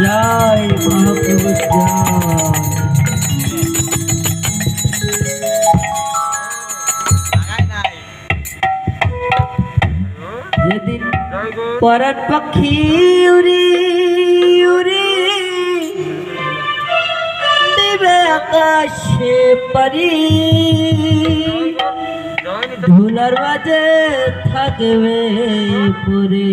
জয় মহাপ্রভু জয় যেদিন পরাণ পাখি উড়ি উড়ি, দেবে আকাশে পারি ধুলার মাঝে থাকবে পুরী।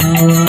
হাওয়া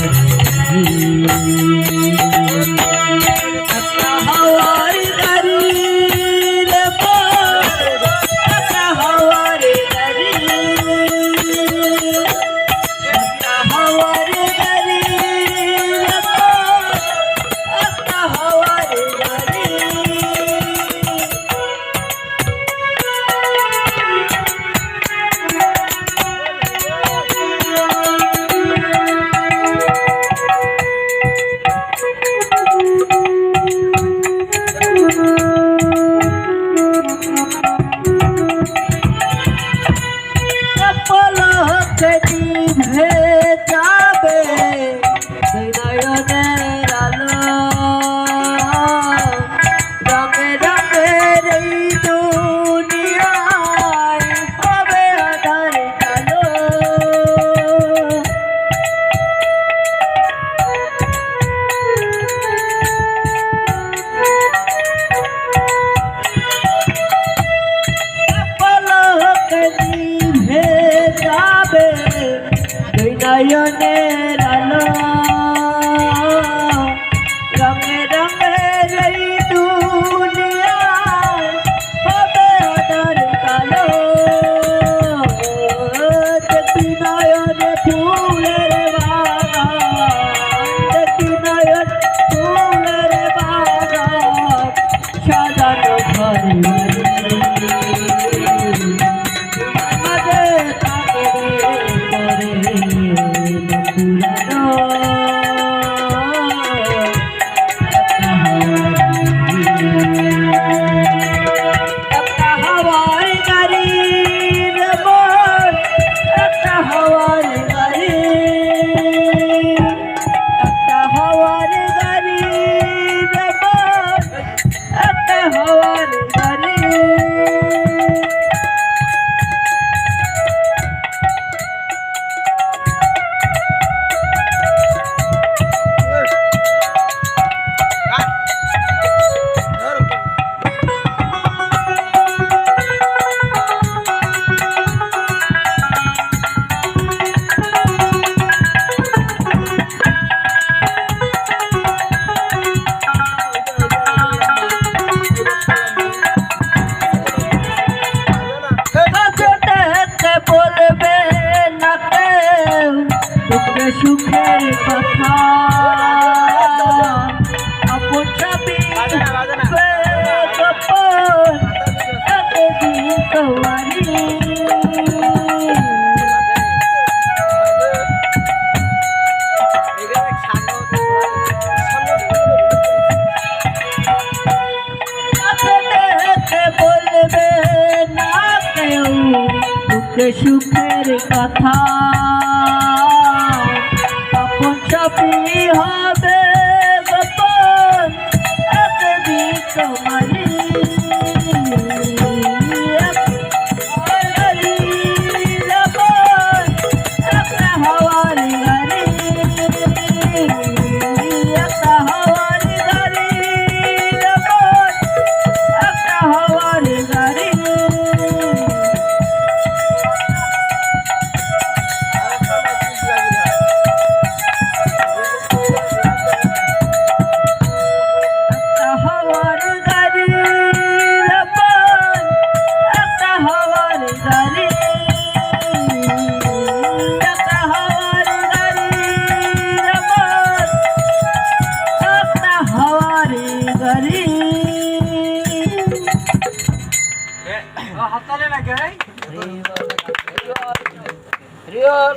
নয়নের Oh. সুখের কথা। আপন চাবি এতদিন তোমারি সুখের কথা। হাততালি নাকি রিওল